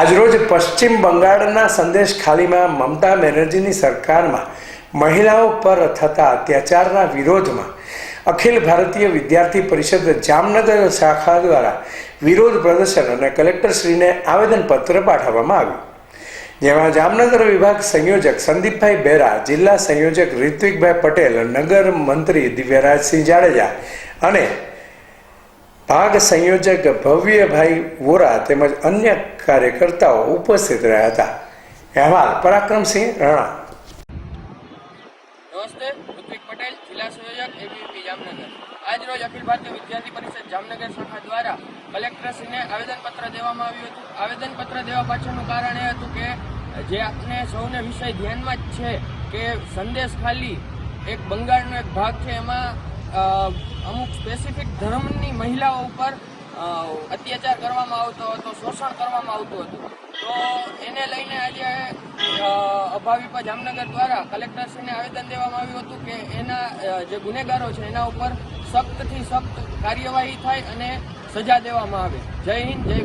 આજરોજ પશ્ચિમ બંગાળના સંદેશ ખાલીમાં મમતા બેનર્જીની સરકારમાં મહિલાઓ પર થતા અત્યાચારના વિરોધમાં અખિલ ભારતીય વિદ્યાર્થી પરિષદ જામનગર શાખા દ્વારા વિરોધ પ્રદર્શન અને કલેક્ટરશ્રીને આવેદનપત્ર પાઠવવામાં આવ્યું. જેમાં જામનગર વિભાગ સંયોજક સંદીપભાઈ બેરા, જિલ્લા સંયોજક ઋત્વિકભાઈ પટેલ, નગર મંત્રી દિવ્યરાજસિંહ જાડેજા અને ભાગ સંયોજક ભવ્યભાઈ વોરા તેમજ અન્ય કાર્યકર્તાઓ ઉપસ્થિત રહ્યા હતા. અહેવાલ પરાક્રમસિંહ રાણા. નમસ્તે, ઋત્વિક પટેલ, જિલ્લા સંયોજક એબીવીપી જામનગર. આજ રોજ અખિલ ભારતીય વિદ્યાર્થી પરિષદ જામનગર શાખા દ્વારા કલેક્ટરશ્રીને આવેદનપત્ર દેવામાં આવ્યું હતું. આવેદનપત્ર દેવા પાછળનું કારણ એ હતું કે, જે આપણે સૌને વિષય ધ્યાનમાં જ છે કે સંદેશ ખાલી એક બંગાળનો એક ભાગ છે, એમાં અમુક સ્પેસિફિક ધર્મની મહિલાઓ ઉપર અત્યાચાર કરવામાં આવતો હતો, શોષણ કરવામાં આવતું હતું. તો એને લઈને આજે અભાવિપા જામનગર દ્વારા કલેક્ટરશ્રીને આવેદન દેવામાં આવ્યું હતું કે એના જે ગુનેગારો છે, એના ઉપર સખ્તથી સખ્ત કાર્યવાહી થાય અને સજા દેવામાં આવે. જય હિન્દ, જય